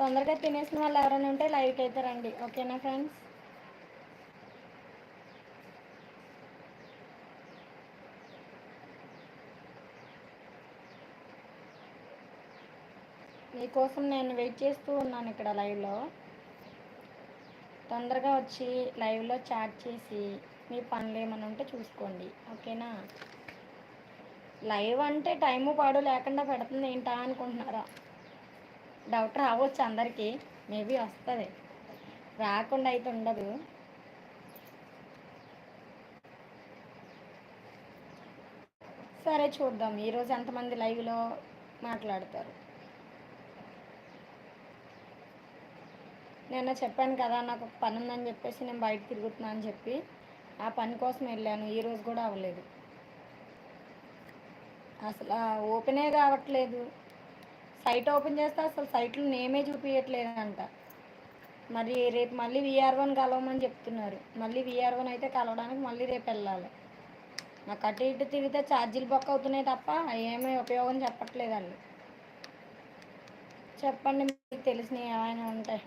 తొందరగా తినేసిన వాళ్ళు ఎవరైనా ఉంటే లైవ్కి అయితే రండి. ఓకేనా ఫ్రెండ్స్ మీకోసం నేను వెయిట్ చేస్తూ ఉన్నాను ఇక్కడ లైవ్లో తొందరగా వచ్చి లైవ్లో చాట్ చేసి మీ పనులు ఏమైనా ఉంటే చూసుకోండి. ఓకేనా లైవ్ అంటే టైము పాడు లేకుండా పెడుతుంది ఏంటా అనుకుంటున్నారా? డౌట్ రావచ్చు అందరికీ. మేబీ వస్తుంది. రాకుండా అయితే ఉండదు. సరే చూద్దాం. ఈరోజు ఎంతమంది లైవ్లో మాట్లాడతారు? నిన్న చెప్పాను కదా నాకు ఒక పని ఉందని చెప్పేసి నేను బయట తిరుగుతున్నా అని చెప్పి. ఆ పని కోసం వెళ్ళాను. ఈరోజు కూడా అవ్వలేదు. అసలు ఓపెనే కావట్లేదు. సైట్ ఓపెన్ చేస్తే అసలు సైట్లో నేమే చూపించట్లేదంట మరి రేపు మళ్ళీ విఆర్ఓని కలవమని చెప్తున్నారు. మళ్ళీ విఆర్ఓని అయితే కలవడానికి మళ్ళీ రేపు వెళ్ళాలి. నాకు అటు ఇటు తిరిగితే ఛార్జీలు బొక్క అవుతున్నాయి తప్ప ఏమీ ఉపయోగం చెప్పట్లేదండి. చెప్పండి మీకు తెలిసినవి ఏమైనా ఉంటాయి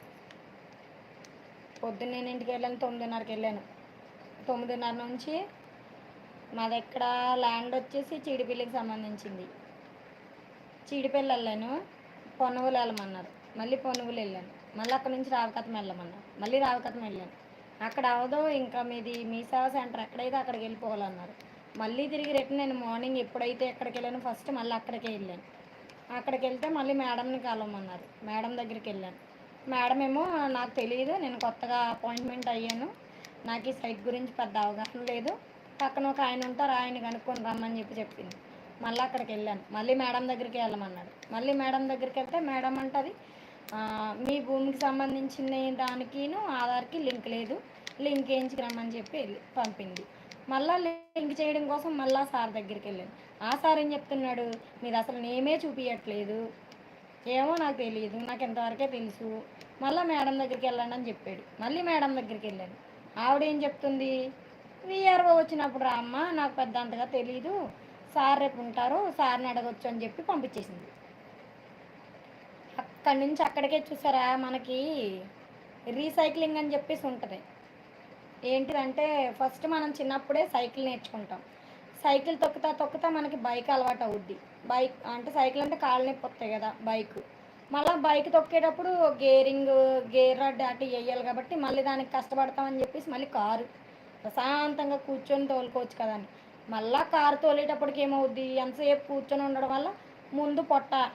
పొద్దున్న నేను ఇంటికి వెళ్ళాను తొమ్మిదిన్నరకి వెళ్ళాను. తొమ్మిదిన్నర నుంచి మాది దగ్గర ల్యాండ్ వచ్చేసి చీడిపిల్లికి సంబంధించింది. చీడిపల్లి వెళ్ళాను పొన్నవులు వెళ్ళమన్నారు. మళ్ళీ పొనుగులు వెళ్ళాను. మళ్ళీ అక్కడ నుంచి రావికతం వెళ్ళమన్నారు. మళ్ళీ రావికతం వెళ్ళాను. అక్కడ అవదో ఇంకా మీది మీ సేవా సెంటర్ ఎక్కడైతే అక్కడికి వెళ్ళిపోవాలన్నారు. మళ్ళీ తిరిగి రిటర్న్ నేను మార్నింగ్ ఎప్పుడైతే ఎక్కడికి వెళ్ళాను ఫస్ట్ మళ్ళీ అక్కడికే వెళ్ళాను. అక్కడికి వెళ్తే మళ్ళీ మేడంని కలవమన్నారు. మేడం దగ్గరికి వెళ్ళాను. మేడం ఏమో నాకు తెలియదు. నేను కొత్తగా అపాయింట్మెంట్ అయ్యాను. నాకు ఈ సైట్ గురించి పెద్ద అవగాహన లేదు. పక్కన ఒక ఆయన ఉంటారు. ఆయన కనుక్కొని రమ్మని చెప్పి చెప్పింది. మళ్ళీ అక్కడికి వెళ్ళాను. మళ్ళీ మేడం దగ్గరికి వెళ్ళమన్నాడు. మళ్ళీ మేడం దగ్గరికి వెళ్తే మేడం అంటది మీ భూమికి సంబంధించిన దానికిను ఆధార్కి లింక్ లేదు. లింక్ వేయించుకు రమ్మని చెప్పి పంపింది. మళ్ళా లింక్ చేయడం కోసం మళ్ళా సార్ దగ్గరికి వెళ్ళాను. ఆ సార్ ఏం చెప్తున్నాడు మీరు అసలు నేమే చూపించట్లేదు ఏమో నాకు తెలియదు నాకు ఇంతవరకే తెలుసు. మళ్ళీ మేడం దగ్గరికి వెళ్ళండి అని చెప్పాడు. మళ్ళీ మేడం దగ్గరికి వెళ్ళాను. ఆవిడ ఏం చెప్తుంది విఆర్ఓ వచ్చినప్పుడు రా అమ్మ నాకు పెద్ద అంతగా తెలియదు సార్ రేపు ఉంటారు సార్ని అడగొచ్చు అని చెప్పి పంపించేసింది. అక్కడి నుంచి అక్కడికే చూసారా మనకి రీసైక్లింగ్ అని చెప్పేసి ఉంటుంది. ఏంటిదంటే ఫస్ట్ మనం చిన్నప్పుడే సైకిల్ నేర్చుకుంటాం. సైకిల్ తొక్కుతా తొక్కుతా మనకి బైక్ అలవాటు అవుద్ది. బైక్ అంటే సైకిల్ అంటే కాళ్ళు నొప్పి వస్తాయి కదా బైక్. మళ్ళీ బైక్ తొక్కేటప్పుడు గేరింగ్ గేర్ రడ్ అటు వేయాలి కాబట్టి మళ్ళీ దానికి కష్టపడతామని చెప్పేసి మళ్ళీ కారు. ప్రశాంతంగా కూర్చొని తోలుకోవచ్చు కదా అని. మళ్ళీ కారు తోలేటప్పటికి ఏమవుద్ది? ఎంతసేపు కూర్చొని ఉండడం వల్ల ముందు పొట్ట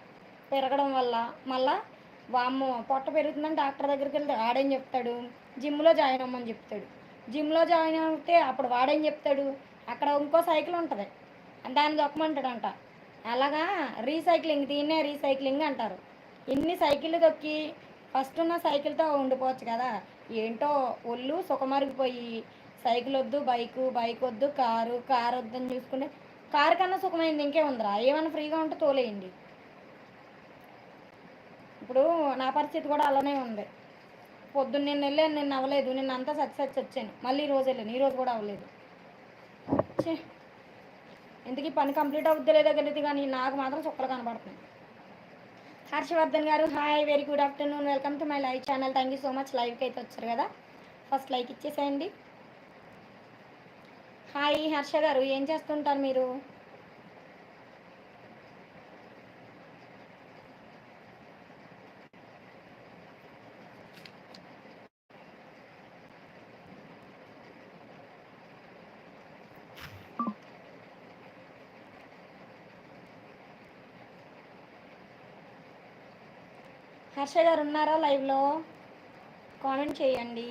పెరగడం వల్ల మళ్ళా వామ్మో పొట్ట పెరుగుతుందని డాక్టర్ దగ్గరికి వెళ్తే ఆడేం చెప్తాడు? జిమ్లో జాయిన్ అవ్వమని చెప్తాడు. జిమ్లో జాయిన్ అవుతే అప్పుడు వాడేం చెప్తాడు? అక్కడ ఇంకో సైకిల్ ఉంటుంది. దాన్ని దొక్కమంటాడంట. అలాగా? రీసైక్లింగ్ దీన్నే రీసైక్లింగ్ అంటారు. ఇన్ని సైకిళ్ళు దొక్కి ఫస్ట్ ఉన్న సైకిల్తో ఉండిపోవచ్చు కదా? ఏంటో ఒళ్ళు సుఖమరిగిపోయి సైకిల్ వద్దు బైకు బైక్ వద్దు కారు కారు వద్దని చూసుకుంటే కారు కన్నా సుఖమైంది ఇంకే ఉందిరా ఏమైనా ఫ్రీగా ఉంటే తోలేయండి. ఇప్పుడు నా పరిస్థితి కూడా అలానే ఉంది. పొద్దున్న నిన్న వెళ్ళాను నిన్న అవ్వలేదు నిన్న అంతా సచ్చి సచ్చి వచ్చాను. మళ్ళీ ఈ రోజు వెళ్ళాను ఈ రోజు కూడా అవ్వలేదు. చే ఇంతకీ పని కంప్లీట్ అవుద్ది లేదా తెలియదు కానీ నాకు మాత్రం చుక్కలు కనబడుతుంది హర్షవర్ధన్ గారు hi very good afternoon welcome to my live channel. Thank you so much. లైవ్కి అయితే వచ్చారు కదా. ఫస్ట్ లైక్ ఇచ్చేసేయండి. హాయ్ హర్ష గారు ఏం చేస్తుంటారు మీరు? హర్ష గారు ఉన్నారా లైవ్లో? కామెంట్ చేయండి.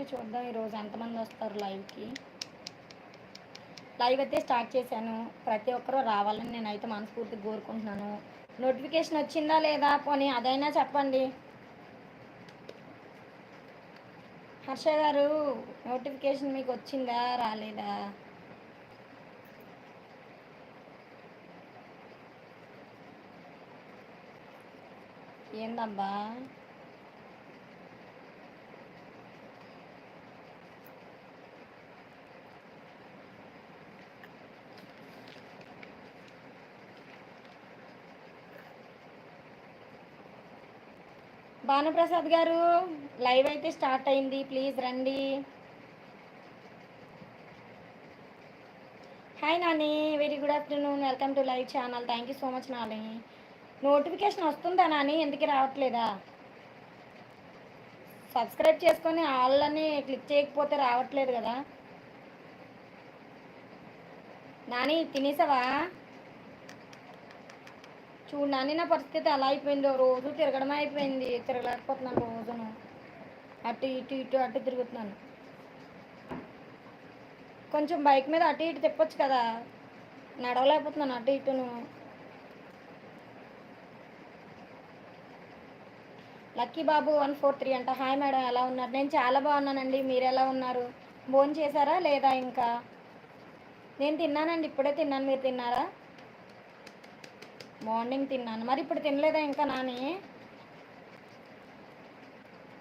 ఓకే చూద్దాం ఈరోజు ఎంతమంది వస్తారు లైవ్కి. లైవ్ అయితే స్టార్ట్ చేశాను. ప్రతి ఒక్కరూ రావాలని నేనైతే మనస్ఫూర్తిగా కోరుకుంటున్నాను. నోటిఫికేషన్ వచ్చిందా లేదా పోనీ అదైనా చెప్పండి. హర్ష గారు నోటిఫికేషన్ మీకు వచ్చిందా రాలేదా? ఏందబ్బా? భానుప్రసాద్ గారు లైవ్ అయితే స్టార్ట్ అయింది. ప్లీజ్ రండి. Hi Nani very good afternoon welcome to live channel thank you so much Nani. Notification వస్తుందా నాని? ఎందుకు రావట్లేదా? సబ్స్క్రైబ్ చేసుకొని ఆళ్ళని క్లిక్ చేయకపోతే రావట్లేదు కదా. నాని తినేసావా? చూడు నాని నా పరిస్థితి ఎలా అయిపోయిందో. రోజు తిరగడం అయిపోయింది. తిరగలేకపోతున్నాను రోజును. అటు ఇటు ఇటు అటు తిరుగుతున్నాను. కొంచెం బైక్ మీద అటు ఇటు తిప్పొచ్చు కదా. నడవలేకపోతున్నాను అటు ఇటును. Lucky Babu one four three అంట. హాయ్ మేడం ఎలా ఉన్నారు? నేను చాలా బాగున్నానండి. మీరు ఎలా ఉన్నారు? భోజనం చేశారా లేదా ఇంకా? నేను తిన్నానండి. ఇప్పుడే తిన్నాను. మీరు తిన్నారా? మార్నింగ్ తిన్నాను. మరి ఇప్పుడు తినలేదా ఇంకా Nani?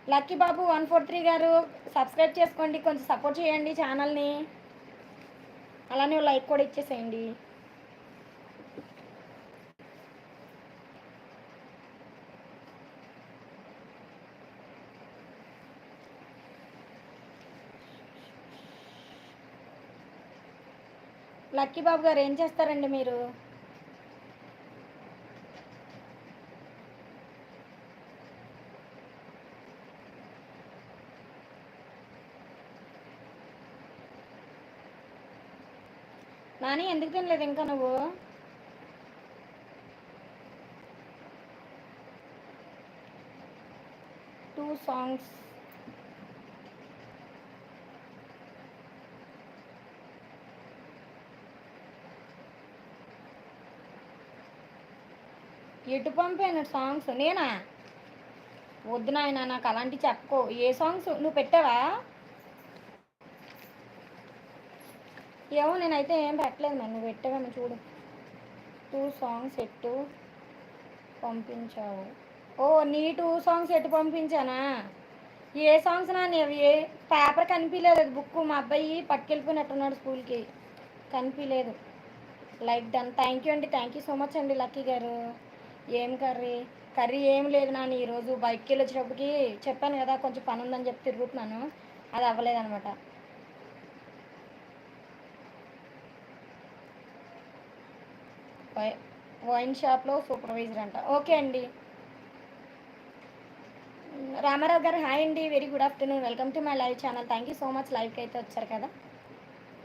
Lucky Babu one four three గారు సబ్స్క్రైబ్ చేసుకోండి కొంచెం సపోర్ట్ చేయండి ఛానల్ని. అలానే లైక్ కూడా ఇచ్చేసేయండి. లక్కీ బాబు గారు ఏం చేస్తారండి మీరు? నాని ఎందుకు తినలేదు ఇంకా నువ్వు? టూ సాంగ్స్ ఎటు పంపాను సాంగ్స్ నేనా? వద్దు నాయన నాకు అలాంటివి చెప్పుకో. ఏ సాంగ్స్ నువ్వు పెట్టావా? ఏమో నేనైతే ఏం పెట్టలేదు మరి. నువ్వు పెట్టావేమో చూడు. టూ సాంగ్స్ ఎట్టు పంపించావు. ఓ నీ టూ సాంగ్స్ ఎట్టు పంపించానా? ఏ సాంగ్స్ నా ఏ పేపర్ కనిపించలేదు అది బుక్ మా అబ్బాయి పట్టుకెళ్ళిపోయినట్టున్నాడు స్కూల్కి. కనిపించలేదు లైక్ డన్. థ్యాంక్ యూ అండి. థ్యాంక్ యూ సో మచ్ అండి లక్కీ గారు. ఏం కర్రీ? కర్రీ ఏం లేదు నాన్న ఈరోజు బైక్కి వెళ్ళి వచ్చేటప్పటికి చెప్పాను కదా కొంచెం పని ఉందని చెప్పి తిరుగుతున్నాను. అది అవ్వలేదన్నమాట. వైన్ షాప్లో సూపర్వైజర్ అంట. ఓకే అండి. రామారావు గారు హాయ్ అండి. Very good afternoon welcome to my live channel thank you so much లైవ్కి అయితే వచ్చారు కదా.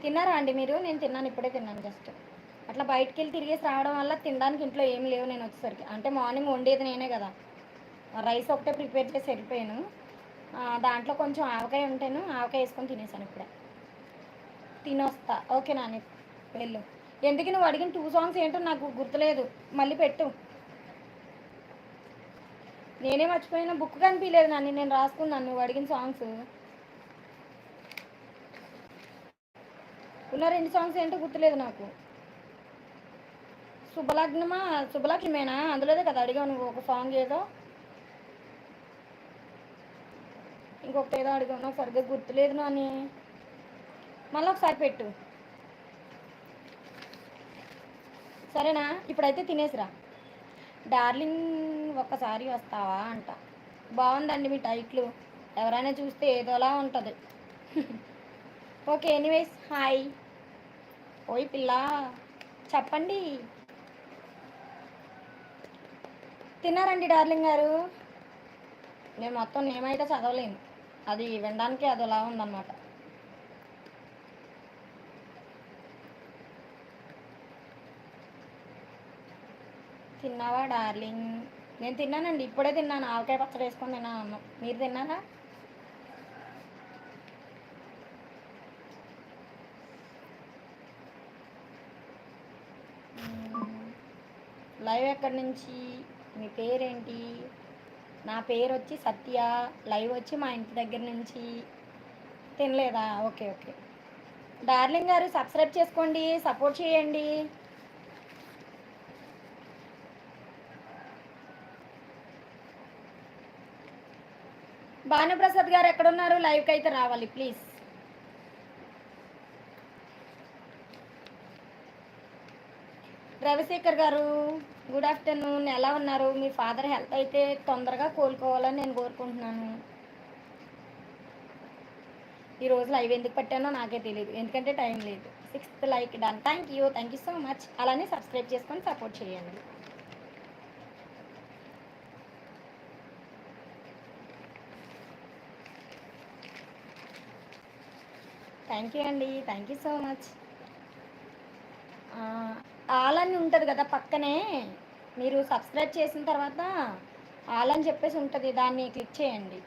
తిన్నారా అండి మీరు? నేను తిన్నాను ఇప్పుడే తిన్నాను జస్ట్ అట్లా బయటికి వెళ్ళి తిరిగేసి రావడం వల్ల తినడానికి ఇంట్లో ఏం లేవు నేను వచ్చేసరికి. అంటే మార్నింగ్ వండేది నేనే కదా. రైస్ ఒకటే ప్రిపేర్ చేసి వెళ్ళిపోయాను. దాంట్లో కొంచెం ఆవకాయ ఉంటాను ఆవకాయ వేసుకొని తినేసాను ఇప్పుడే. తినొస్తా. ఓకే నాని వెళ్ళు. ఎందుకు నువ్వు అడిగిన టూ సాంగ్స్ ఏంటో నాకు గుర్తులేదు. మళ్ళీ పెట్టు. నేనే మర్చిపోయిన బుక్ కనిపించలేదు నన్ను నేను రాసుకున్నాను నువ్వు అడిగిన సాంగ్స్ ఉన్న రెండు సాంగ్స్ ఏంటో గుర్తులేదు నాకు. శుభలగ్నమా శుభలక్ష్మేనా? అందులోదే కదా అడిగావు నువ్వు ఒక సాంగ్ ఏదో. ఇంకొకటి ఏదో అడిగావు నాకు సరిగ్గా గుర్తులేదు నాని మళ్ళీ ఒకసారి పెట్టు. సరేనా? ఇప్పుడైతే తినేసిరా. డార్లింగ్ ఒక్కసారి వస్తావా అంట. బాగుందండి మీ టైట్లు. ఎవరైనా చూస్తే ఏదోలా ఉంటుంది. Okay anyways hi. ఓయ్ పిల్ల చెప్పండి. తిన్నారండి డార్లింగ్ గారు? నేను మొత్తం నేమైతే చదవలేను. అది వినడానికి అలా ఉందన్నమాట. తిన్నావా డార్లింగ్? నేను తిన్నానండి ఇప్పుడే తిన్నాను. ఆవకాయ పచ్చడి వేసుకొని తిన్నాను అన్నం. మీరు తిన్నారా? లైవ్ ఎక్కడి నుంచి? మీ పేరేంటి? నా పేరు వచ్చి సత్య. లైవ్ వచ్చి మా ఇంటి దగ్గర నుంచి. తినలేదా? Okay okay. డార్లింగ్ గారు సబ్స్క్రైబ్ చేసుకోండి సపోర్ట్ చేయండి. భానుప్రసాద్ గారు ఎక్కడున్నారు? లైవ్కి అయితే రావాలి ప్లీజ్ రవిశేఖర్ గారు గుడ్ ఆఫ్టర్నూన్ ఎలా ఉన్నారు? మీ ఫాదర్ హెల్త్ అయితే తొందరగా కోలుకోవాలని నేను కోరుకుంటున్నాను. ఈ రోజు లైవ్ ఎందుకు పెట్టానో నాకే తెలియదు. ఎందుకంటే టైం లేదు. Sixth like done thank you thank you so much అలానే సబ్స్క్రైబ్ చేసుకొని సపోర్ట్ చేయండి. థ్యాంక్ యూ అండి. Thank you so much all అని ఉంటుంది కదా పక్కనే. మీరు సబ్స్క్రైబ్ చేసిన తర్వాత ఆల్ అని చెప్పేసి ఉంటుంది. దాన్ని క్లిక్ చేయండి.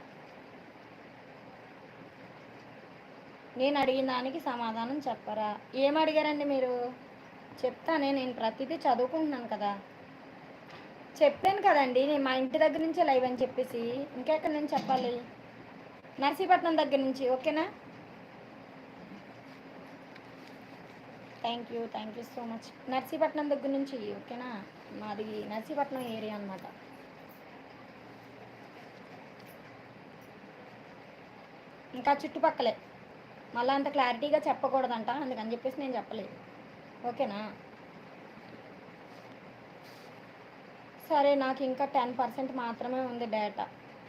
నేను అడిగిన దానికి సమాధానం చెప్పరా? ఏం అడిగారండి మీరు? చెప్తానే నేను ప్రతిదీ చదువుకుంటున్నాను కదా. చెప్పాను కదండి నేను మా ఇంటి దగ్గర నుంచే లైవ్ అని చెప్పేసి. ఇంకెక్కడ నుంచి చెప్పాలి? నర్సీపట్నం దగ్గర నుంచి ఓకేనా? Thank you thank you so much Narsipatnam దగ్గర నుంచి ఓకేనా? మాది నర్సీపట్నం ఏరియా అనమాట ఇంకా చుట్టుపక్కలే. మళ్ళీ అంత క్లారిటీగా చెప్పకూడదంట అందుకని చెప్పేసి నేను చెప్పలేదు. ఓకేనా? సరే నాకు ఇంకా టెన్ పర్సెంట్ మాత్రమే ఉంది డేటా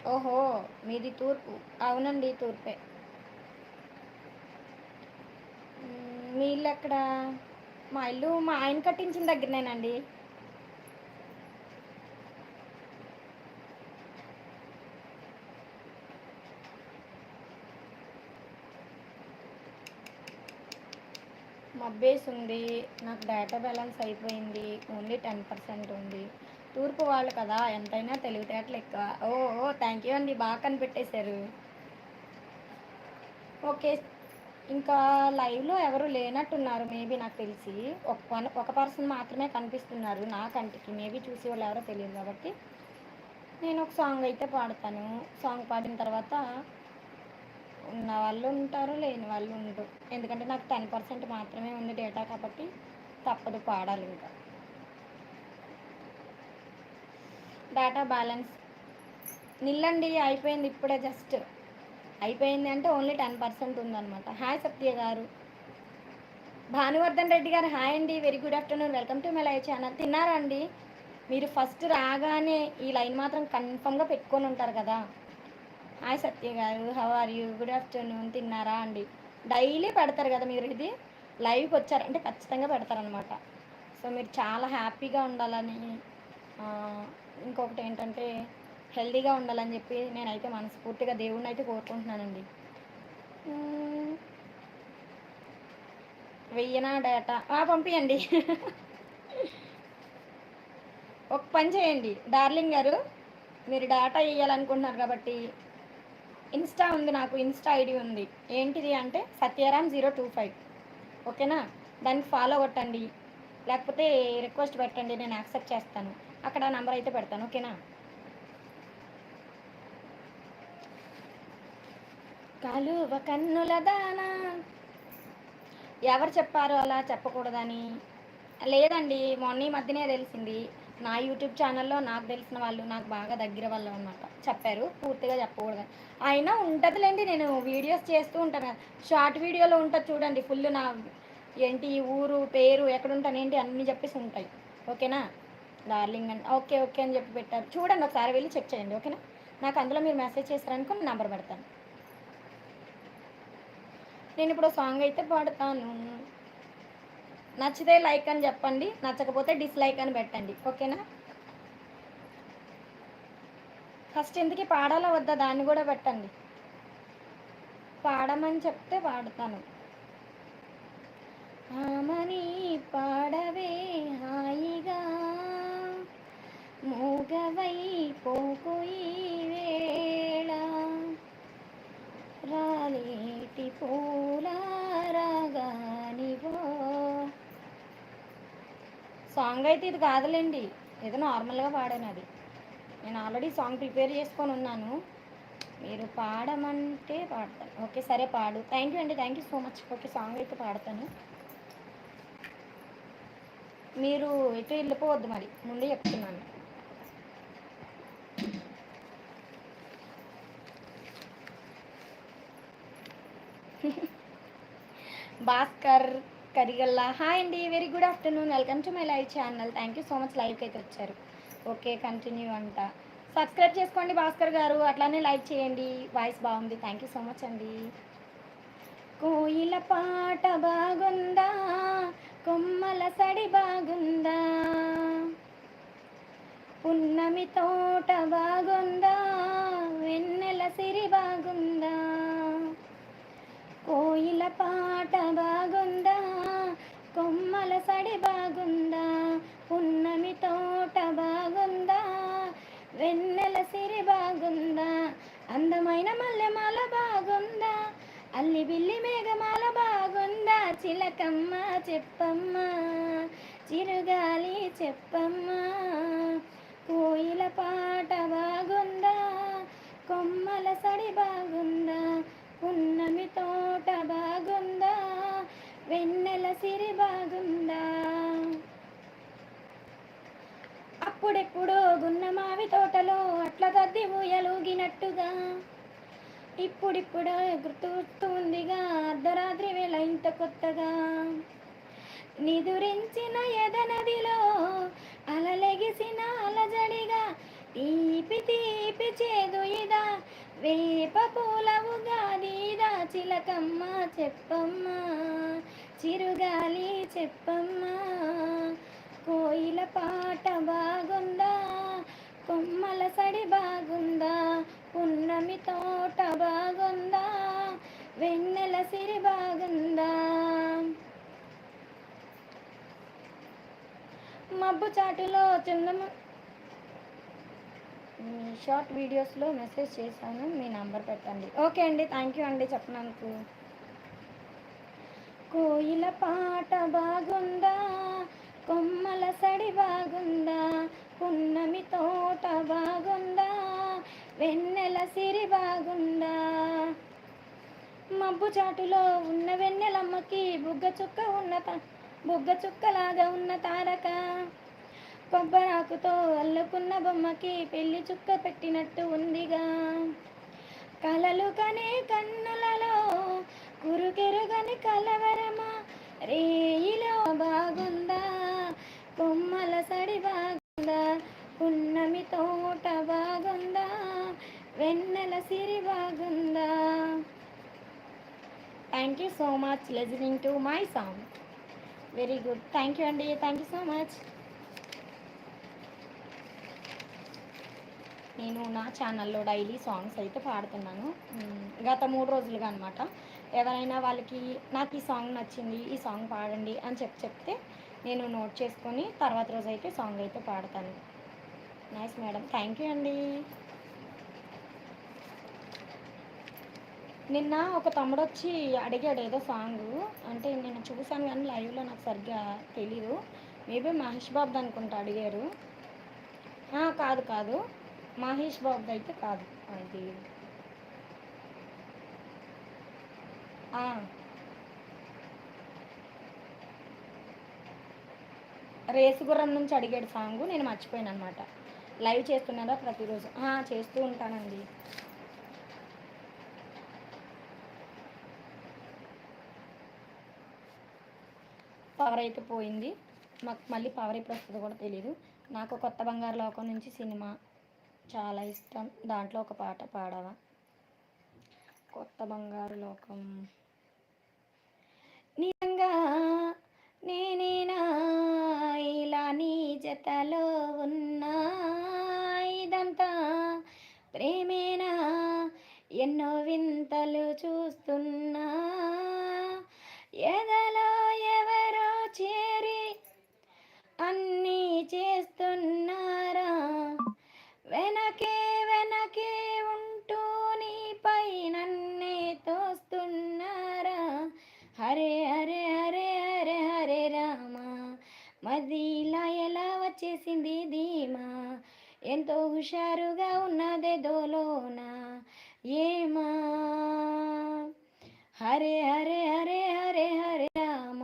ఓహో మీది తూర్పు. అవునండి తూర్పే. మీ ఇల్లు ఎక్కడ? మా ఇల్లు మా ఆయన కట్టించిన దగ్గరనేనండి. మబ్బేస్ ఉంది నాకు డేటా బ్యాలెన్స్ అయిపోయింది ఓన్లీ టెన్ పర్సెంట్ ఉంది. తూర్పు వాళ్ళు కదా ఎంతైనా తెలివితేటలు ఎక్కువ. ఓ ఓ థ్యాంక్ యూ అండి బాగా కనిపెట్టేశారు. ఓకే ఇంకా లైవ్లో ఎవరు లేనట్టున్నారు మేబీ నాకు తెలిసి. ఒక వన్- ఒక పర్సన్ మాత్రమే కనిపిస్తున్నారు నా కంటికి. మేబీ చూసి వాళ్ళు ఎవరో తెలియదు కాబట్టి. నేను ఒక సాంగ్ అయితే పాడతాను. సాంగ్ పాడిన తర్వాత ఉన్న వాళ్ళు ఉంటారు లేని వాళ్ళు ఉండరు. ఎందుకంటే నాకు టెన్ పర్సెంట్ మాత్రమే ఉంది డేటా కాబట్టి తప్పదు పాడాలి ఇంకా. డేటా బ్యాలెన్స్ నిల్లండి అయిపోయింది ఇప్పుడే జస్ట్ అయిపోయింది అంటే ఓన్లీ టెన్ పర్సెంట్ ఉందన్నమాట. హాయ్ సత్య గారు. భానువర్ధన్ రెడ్డి గారు హాయ్ అండి. Very good afternoon. Welcome to my live channel. తిన్నారా అండి? మీరు ఫస్ట్ రాగానే ఈ లైన్ మాత్రం కన్ఫర్మ్గా పెట్టుకొని ఉంటారు కదా. హాయ్ సత్య గారు. How are you? Good afternoon. తిన్నారా అండి? డైలీ పెడతారు కదా మీరు ఇది? లైవ్కి వచ్చారంటే ఖచ్చితంగా పెడతారనమాట సో మీరు చాలా హ్యాపీగా ఉండాలని ఇంకొకటి ఏంటంటే హెల్తీగా ఉండాలని చెప్పి నేనైతే మనస్ఫూర్తిగా దేవుణ్ణి అయితే కోరుకుంటున్నానండి. వెయ్యనా డేటా. పంపించండి ఒక పని చేయండి. డార్లింగ్ గారు మీరు డేటా వేయాలనుకుంటున్నారు కాబట్టి ఇన్స్టా ఉంది నాకు ఇన్స్టా ఐడి ఉంది. ఏంటిది అంటే సత్యారామ్ జీరో టూ ఫైవ్. ఓకేనా? దానికి ఫాలో కొట్టండి. లేకపోతే రిక్వెస్ట్ పెట్టండి నేను యాక్సెప్ట్ చేస్తాను. అక్కడ నంబర్ అయితే పెడతాను. ఓకేనా? కలువ కన్నుల దానా. ఎవరు చెప్పారు అలా చెప్పకూడదని. లేదండి మొన్న ఈ మధ్యనే తెలిసింది. నా యూట్యూబ్ ఛానల్లో నాకు తెలిసిన వాళ్ళు నాకు బాగా దగ్గర వాళ్ళు అనమాట చెప్పారు పూర్తిగా చెప్పకూడదని. అయినా ఉంటుందిలేండి నేను వీడియోస్ చేస్తూ ఉంటాను. షార్ట్ వీడియోలో ఉంటుంది చూడండి ఫుల్ నా ఏంటి ఊరు పేరు ఎక్కడ ఉంటాను ఏంటి అన్నీ చెప్పేసి ఉంటాయి. ఓకేనా? డార్లింగ్ అని ఓకే ఓకే అని చెప్పి పెట్టారు. చూడండి ఒకసారి వెళ్ళి చెక్ చేయండి ఓకేనా? నాకు అందులో మీరు మెసేజ్ చేస్తారనుకో నెంబర్ నంబర్ పెడతాను. నేను ఇప్పుడు సాంగ్ అయితే పాడతాను. నచ్చితే లైక్ అని చెప్పండి నచ్చకపోతే డిస్లైక్ అని పెట్టండి. ఓకేనా? ఫస్ట్ ఎందుకు పాడాలా వద్దా? దాన్ని కూడా పెట్టండి. పాడమని చెప్తే పాడతాను. ఆమని పాడవే హాయిగా మూగవై పోకు రాలేటి పూలారాగానివో. సాంగ్ అయితే ఇది కాదులేండి ఏదో నార్మల్గా పాడాను అది. నేను ఆల్రెడీ సాంగ్ ప్రిపేర్ చేసుకొని ఉన్నాను. మీరు పాడమంటే పాడతాను ఓకే సరే పాడు. థ్యాంక్ యూ అండి thank you so much okay song అయితే పాడతాను. మీరు ఎటు వెళ్ళిపోవద్దు మరి ముందే చెప్తున్నాను. భాస్కర్ కరిగల్లా. హాయ్ అండి very good afternoon. Welcome to my live channel. Thank you so much లైవ్కి అయితే వచ్చారు. ఓకే కంటిన్యూ అంట. సబ్స్క్రైబ్ చేసుకోండి భాస్కర్ గారు అట్లానే లైక్ చేయండి. వాయిస్ బాగుంది. థ్యాంక్ యూ సో మచ్ అండి. కోయిల పాట బాగుందా? కొమ్మల సడి బాగుందా? పున్నమి తోట బాగుందా? వెన్నెల సిరి బాగుందా? కోయిల పాట బాగుందా? కొమ్మల సడి బాగుందా? పున్నమి తోట బాగుందా? వెన్నెల సిరి బాగుందా? అందమైన మల్లెమాల బాగుందా? అల్లి బిల్లి మేఘమాల బాగుందా? చిలకమ్మ చెప్పమ్మ చిరుగాలి చెప్పమ్మ. కోయిల పాట బాగుందా? కొమ్మల సడి బాగుందా? పున్నమి తోట బాగుందా? వెన్నెల సిరి బాగుందా? అప్పుడెప్పుడో గున్న మావి తోటలో అట్ల గద్ది ఊయలూగినట్టుగా ఇప్పుడిప్పుడే గుర్తుస్తుందిగా అర్ధరాత్రి వేళ ఇంత కొత్తగా. నిదురించిన ఎదనదిలో అలలెగిసిన అలజడిగా తీపి తీపి చేదు ఇదా? వేప పూలవుగా దీదా చిలకమ్మ చెప్పమ్మ చిరుగాలి చెప్పమ్మ. కోయిల పాట బాగుందా? కొమ్మల సడి బాగుందా? పున్నమి తోట బాగుందా? వెన్నెల సిరి బాగుందా? మబ్బు చాటులో చందమ షార్ట్ వీడియోస్లో మెసేజ్ చేశాను మీ నంబర్ పెట్టండి. ఓకే అండి థ్యాంక్ యూ అండి చెప్పినందుకు. కోయిల పాట బాగుందా? కొమ్మల సడి బాగుందా? పున్నమి తోట బాగుందా? వెన్నెల సిరి బాగుందా? మబ్బు చాటులో ఉన్న వెన్నెలమ్మకి బుగ్గ చుక్క ఉన్న త- బుగ్గ చుక్కలాగా ఉన్న తారక. కొబ్బరాకుతో అల్లుకున్న బొమ్మకి పెళ్ళి చుక్క పెట్టినట్టు ఉందిగా. కలలు కనే కన్నులలో కురుకెరుగని కలవరమా? రేయిలో బాగుందా? కొమ్మల సడి బాగుందా? పున్నమి తోట బాగుందా? వెన్నెల సిరి బాగుందా? Thank you so much listening to my song. Very good. Thank you అండి. Thank you so much. నేను నా ఛానల్లో డైలీ సాంగ్స్ అయితే పాడుతున్నాను. గత మూడు రోజులుగా అనమాట ఎవరైనా వాళ్ళకి నాకు ఈ సాంగ్ నచ్చింది ఈ సాంగ్ పాడండి అని చెప్పి చెప్తే నేను నోట్ చేసుకొని తర్వాత రోజు అయితే సాంగ్ అయితే పాడతాను. నైస్ మేడం థ్యాంక్ యూ అండి. నిన్న ఒక తమ్ముడు వచ్చి అడిగాడు ఏదో సాంగ్ అంటే నేను చూసాను కానీ లైవ్లో నాకు సరిగ్గా తెలీదు. మేబీ మహేష్ బాబు అనుకుంటా అడిగారు కాదు కాదు. మహేష్ బాబుది అయితే కాదు. అది. రేసుగుర్రం రేసు గుర్రం నుంచి అడిగాడు సాంగ్ నేను మర్చిపోయాను అనమాట లైవ్ చేస్తున్నారా ప్రతిరోజు? చేస్తూ ఉంటానండి. పవర్ అయితే పోయింది మాకు మళ్ళీ పవర్ ఎప్పుడు వస్తుందో కూడా తెలియదు నాకు కొత్త బంగారు లోకం నుంచి సినిమా చాలా ఇష్టం. దాంట్లో ఒక పాట పాడవా? కొత్త బంగారు లోకం. నిజంగా నేనేనా ఇలా నీ జతలో ఉన్నా? ఇదంతా ప్రేమేనా? ఎన్నో వింతలు చూస్తున్నా? ఎదలో ఎవరో చేరి అన్ని వచ్చేసింది ధీమా. ఎంతో హుషారుగా ఉన్నదే దోలోన. ఏమా? హరే హరే హరే హరే హరే రామ.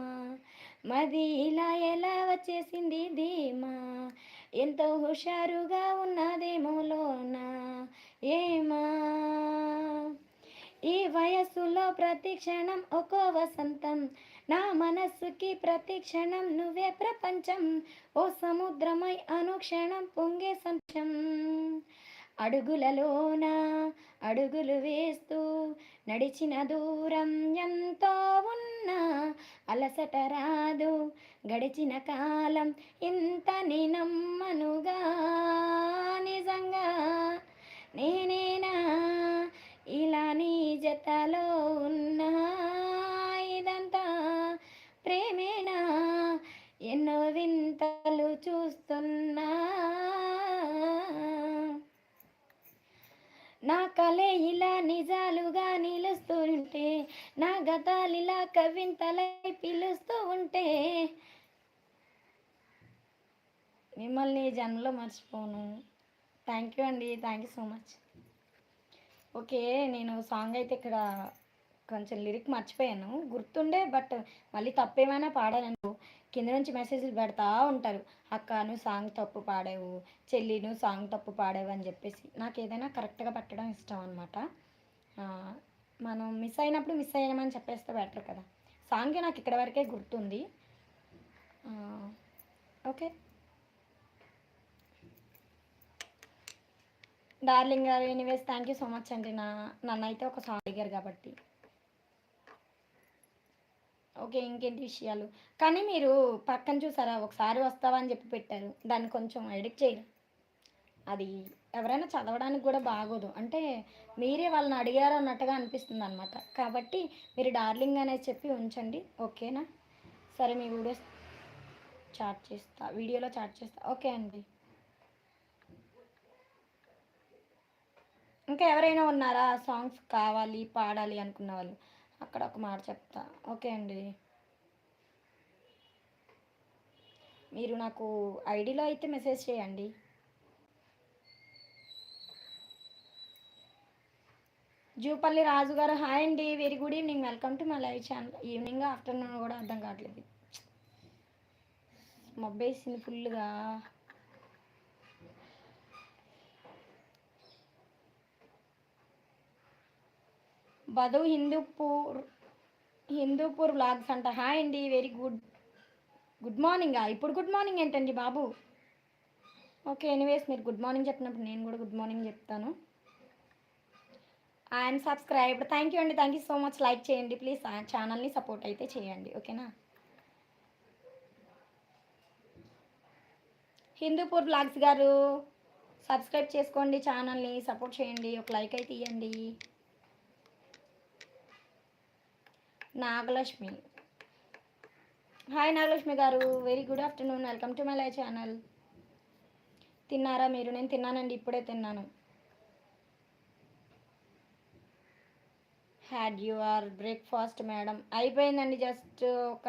మది ఇలా ఎలా వచ్చేసింది ధీమా? ఎంతో హుషారుగా ఉన్నదేమోలోన. ఏమా? ఈ వయస్సులో ప్రతి క్షణం ఒక్కో వసంతం. నా మనస్సుకి ప్రతి క్షణం నువ్వే ప్రపంచం. ఓ సముద్రమై అనుక్షణం పొంగే సంక్షం. అడుగులలోన అడుగులు వేస్తూ నడిచిన దూరం ఎంతో ఉన్నా అలసట రాదు. గడిచిన కాలం ఇంత నినమ్మనుగా నిజంగా నేనేనా కథలిలా కవింతలై పిలుస్తూ ఉంటే మిమ్మల్ని జన్మలో మర్చిపోను. థ్యాంక్ యూ అండి. Thank you so much okay నేను సాంగ్ అయితే ఇక్కడ కొంచెం లిరిక్ మర్చిపోయాను. గుర్తుండే బట్ మళ్ళీ తప్పేమైనా పాడాను కింద నుంచి మెసేజ్లు పెడతా ఉంటారు. అక్క నువ్వు సాంగ్ తప్పు పాడావు. చెల్లి నువ్వు సాంగ్ తప్పు పాడావు అని చెప్పేసి. నాకు ఏదైనా కరెక్ట్గా పెట్టడం ఇష్టం అనమాట మనం మిస్ అయినప్పుడు మిస్ అయ్యామని చెప్పేస్తే బెటర్ కదా. సాంగే నాకు ఇక్కడ వరకే గుర్తుంది. ఓకే డార్లింగ్ గారు anyways thank you so much అండి. నా నన్ను అయితే ఒక సాంగ్ అడిగారు కాబట్టి. ఓకే ఇంకేంటి విషయాలు? కానీ మీరు పక్కన చూసారా ఒకసారి వస్తావా అని చెప్పి పెట్టారు. దాన్ని కొంచెం ఎడిట్ చేయరు అది ఎవరైనా చదవడానికి కూడా బాగోదు. అంటే మీరే వాళ్ళని అడిగారు అన్నట్టుగా అనిపిస్తుంది అనమాట కాబట్టి మీరు డార్లింగ్ అనేది చెప్పి ఉంచండి. ఓకేనా? సరే మీ వీడియోస్ చాట్ చేస్తా. వీడియోలో చాట్ చేస్తా. ఓకే అండి. ఇంకా ఎవరైనా ఉన్నారా? సాంగ్స్ కావాలి పాడాలి అనుకున్న వాళ్ళు. అక్కడ ఒక మాట చెప్తా. ఓకే అండి. మీరు నాకు ఐడిలో అయితే మెసేజ్ చేయండి. జూపల్లి రాజు గారు హాయ్ అండి very good evening. Welcome to my live channel. Evening afternoon కూడా అర్థం కావట్లేదు. మబ్బేసింది ఫుల్గా బధు హిందూపూర్ హిందూపూర్ బ్లాగ్స్ అంట. హాయ్ అండి వెరీ గుడ్. గుడ్ మార్నింగా. ఇప్పుడు గుడ్ మార్నింగ్ ఏంటండి బాబు? ఓకే ఎనీవేస్ మీరు గుడ్ మార్నింగ్ చెప్పినప్పుడు నేను కూడా గుడ్ మార్నింగ్ చెప్తాను. అండ్ సబ్స్క్రైబ్ థ్యాంక్ యూ అండి. Thank you so much like చేయండి ప్లీజ్ ఛానల్ని సపోర్ట్ అయితే చేయండి. ఓకేనా హిందూపూర్ బ్లాగ్స్ గారు సబ్స్క్రైబ్ చేసుకోండి ఛానల్ని సపోర్ట్ చేయండి. ఒక లైక్ అయితే ఇవ్వండి నాగలక్ష్మి. హాయ్ నాగలక్ష్మి గారు. Very good afternoon welcome to my live channel తిన్నారా మీరు? నేను తిన్నానండి. ఇప్పుడే తిన్నాను. హ్యాడ్ యువర్ బ్రేక్ఫాస్ట్ మేడం అయిపోయిందండి జస్ట్ ఒక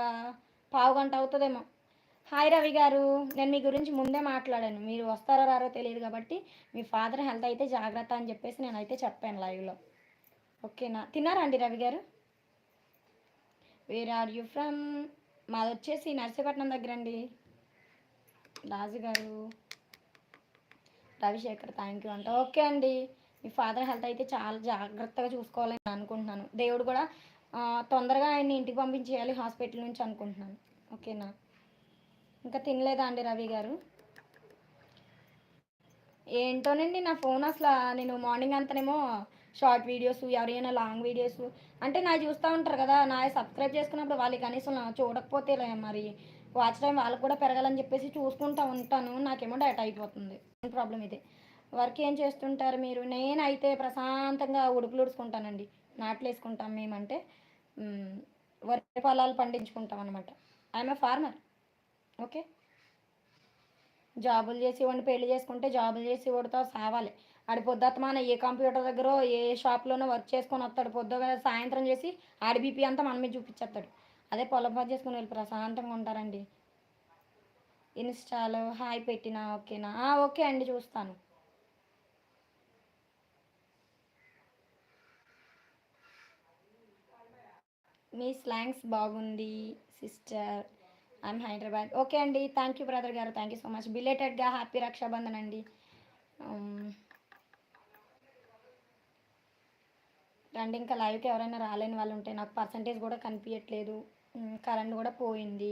పావు గంట అవుతుందేమో. హాయ్ రవి గారు. నేను మీ గురించి ముందే మాట్లాడాను. మీరు వస్తారో రారో తెలియదు కాబట్టి మీ ఫాదర్ హెల్త్ అయితే జాగ్రత్త అని చెప్పేసి నేనైతే చెప్పాను లైవ్లో ఓకేనా తిన్నారా అండి రవి గారు? వేర్ ఆర్ యూ ఫ్రమ్ మాది వచ్చేసి నర్సీపట్నం దగ్గర అండి. రాజు గారు రవిశేఖర్ థ్యాంక్ యూ అంట. ఓకే అండి. మీ ఫాదర్ హెల్త్ అయితే చాలా జాగ్రత్తగా చూసుకోవాలని అనుకుంటున్నాను. దేవుడు కూడా తొందరగా ఆయన్ని ఇంటికి పంపించేయాలి హాస్పిటల్ నుంచి అనుకుంటున్నాను. ఓకేనా? ఇంకా తినలేదా అండి రవి గారు? ఏంటోనండి నా ఫోన్ అసలు నేను మార్నింగ్ అంతనేమో షార్ట్ వీడియోస్ ఎవరైనా లాంగ్ వీడియోస్ అంటే నా చూస్తూ ఉంటారు కదా నా సబ్స్క్రైబ్ చేసుకున్నప్పుడు వాళ్ళు కనీసం చూడకపోతే మరి. వాచ్ టైం వాళ్ళకు కూడా పెరగాలని చెప్పేసి చూసుకుంటూ ఉంటాను. నాకేమో డేటా అయిపోతుంది. ప్రాబ్లం ఇదే? వర్క్ ఏం చేస్తుంటారు మీరు? నేనైతే ప్రశాంతంగా ఉడుపులు ఉడుచుకుంటానండి. నాట్లు వేసుకుంటాం మేమంటే. వరి పొలాలు పండించుకుంటాం అనమాట ఐఎమ్ ఏ ఫార్మర్. ఓకే? జాబులు చేసి వాడిని పెళ్ళి చేసుకుంటే జాబులు చేసి వాడితో సావాలి. ఆడి పొద్దుతమాన ఏ కంప్యూటర్ దగ్గర ఏ షాప్లోనో వర్క్ చేసుకొని వస్తాడు. పొద్దుగా సాయంత్రం చేసి ఆడి బీపీ అంతా మనమే చూపించేస్తాడు. అదే పొలం పని చేసుకుని వెళ్ళి ప్రశాంతంగా ఉంటారండి. ఇన్స్టాలో హాయ్ పెట్టినా ఓకేనా? ఓకే అండి చూస్తాను. మీ స్లాంగ్స్ బాగుంది sister. I am Hyderabad. Okay అండి. థ్యాంక్ యూ బ్రదర్ గారు. థ్యాంక్ యూ సో మచ్ బిలేటెడ్గా హ్యాపీ రక్షాబంధన్ అండి. Um, రండి ఇంకా లైవ్కి ఎవరైనా రాలేని వాళ్ళు ఉంటే నాకు పర్సంటేజ్ కూడా కనిపించట్లేదు కరెంట్ కూడా పోయింది.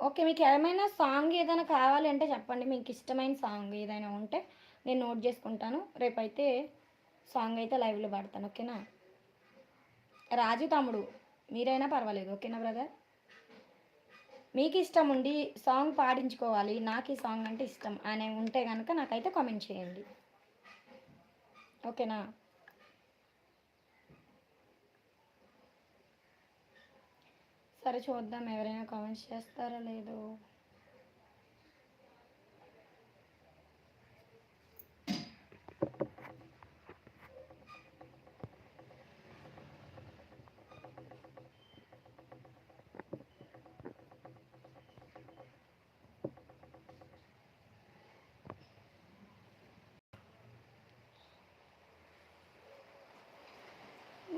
ఓకే మీకు ఏమైనా సాంగ్ ఏదైనా కావాలి అంటే చెప్పండి. మీకు ఇష్టమైన సాంగ్ ఏదైనా ఉంటే నేను నోట్ చేసుకుంటాను. రేపైతే సాంగ్ అయితే లైవ్లో పాడతాను ఓకేనా? రాజు తమ్ముడు మీరైనా పర్వాలేదు ఓకేనా బ్రదర్? మీకు ఇష్టం ఉండి సాంగ్ పాడించుకోవాలి నాకు ఈ సాంగ్ అంటే ఇష్టం అనే ఉంటే కనుక నాకైతే కామెంట్ చేయండి. ఓకేనా? సరే చూద్దాం ఎవరైనా కామెంట్స్ చేస్తారో లేదో.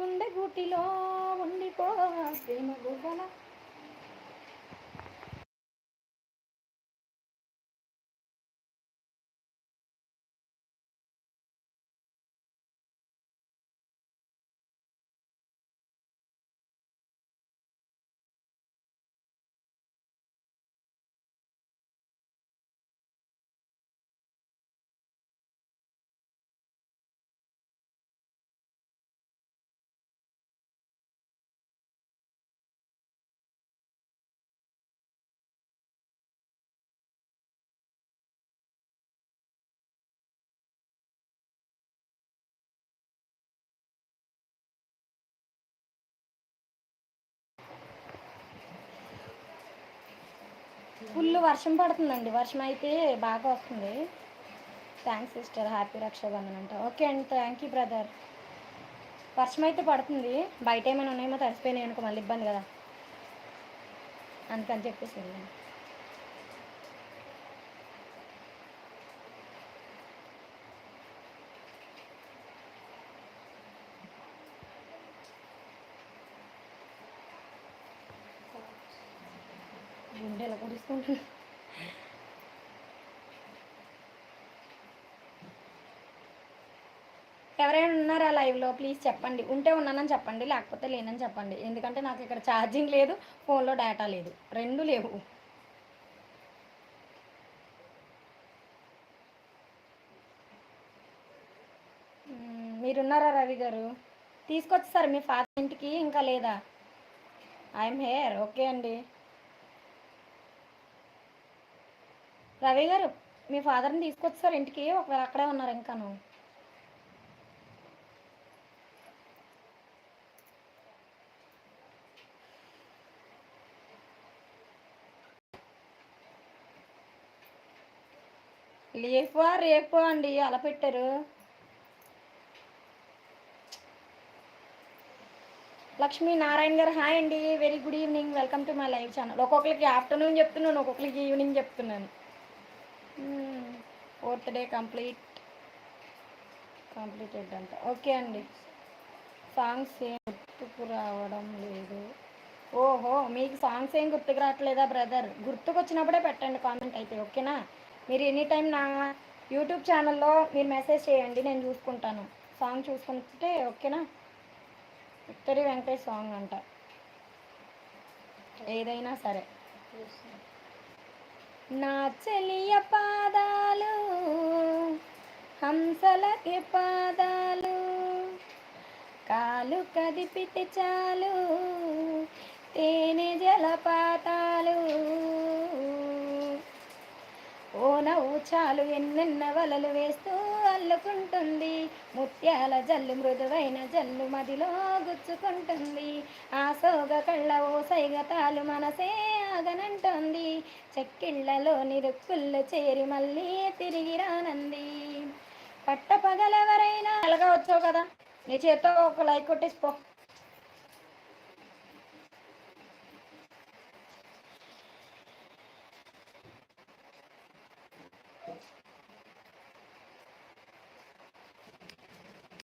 గుండె గుటిలో ఉండిపో. ప్రేమ గువ్వల ఫుల్ వర్షం పడుతుందండి. వర్షం అయితే బాగా వస్తుంది. థ్యాంక్స్ సిస్టర్ హ్యాపీ రక్షాబంధన్ అంట. ఓకే అండి థ్యాంక్ యూ బ్రదర్ వర్షం అయితే పడుతుంది. బయట ఏమైనా ఉన్నాయేమో తడిసిపోయినాయి అనుకో మళ్ళీ ఇబ్బంది కదా. అందుకని చెప్పేసి వెళ్ళాను. ఎవరైనా ఉన్నారా లైవ్లో? ప్లీజ్ చెప్పండి. ఉంటే ఉన్నానని చెప్పండి లేకపోతే లేనని చెప్పండి. ఎందుకంటే నాకు ఇక్కడ ఛార్జింగ్ లేదు ఫోన్లో డేటా లేదు. రెండు లేవు. మీరున్నారా రవి గారు? తీసుకొచ్చేసారు మీ ఫాదర్ ఇంటికి ఇంకా లేదా? I'm hair. ఓకే అండి. రవి గారు మీ ఫాదర్ని తీసుకొచ్చారు ఇంటికి ఒకవేళ అక్కడే ఉన్నారు ఇంకాను. లేఫా రేపు అండి అలా పెట్టారు. లక్ష్మీ నారాయణ గారు హాయ్ అండి very good evening welcome to my live channel ఒక్కొక్కరికి ఆఫ్టర్నూన్ చెప్తున్నాను ఒక్కొక్కరికి ఈవినింగ్ చెప్తున్నాను. ఫోర్త్ డే కంప్లీట్ కంప్లీటెడ్ అంట. ఓకే అండి. సాంగ్స్ ఏం గుర్తుకు రావడం లేదు. ఓహో మీకు సాంగ్స్ ఏం గుర్తుకు రావట్లేదా బ్రదర్ గుర్తుకు వచ్చినప్పుడే పెట్టండి కామెంట్ అయితే ఓకేనా మీరు ఎనీ టైం నా యూట్యూబ్ ఛానల్లో మీరు మెసేజ్ చేయండి నేను చూసుకుంటాను. సాంగ్ చూసుకుంటే ఓకేనా విక్టరీ వెంకటేష్ సాంగ్ అంట. ఏదైనా సరే. నా చెలియ పాదాలు హంసలకి పాదాలు. కాలు కదిపితే చాలు తేనె జలపాతాలు. ఓ నవ్వు చాలు ఎన్నెన్న వలలు వేస్తూ అల్లుకుంటుంది. ముత్యాల జల్లు మృదువైన జల్లు మదిలో గుచ్చుకుంటుంది. ఆ సోగ కళ్ళ ఓ సైగతాలు మనసే ఆగనంటుంది. చెక్కిళ్ళలో నిరుక్కుళ్ళు చేరి మళ్ళీ తిరిగి రానంది. పట్టపగలెవరైనా పగలెవరైనా కదా? నీ చేత్తో ఒక లైక్ కొట్టేసిపో.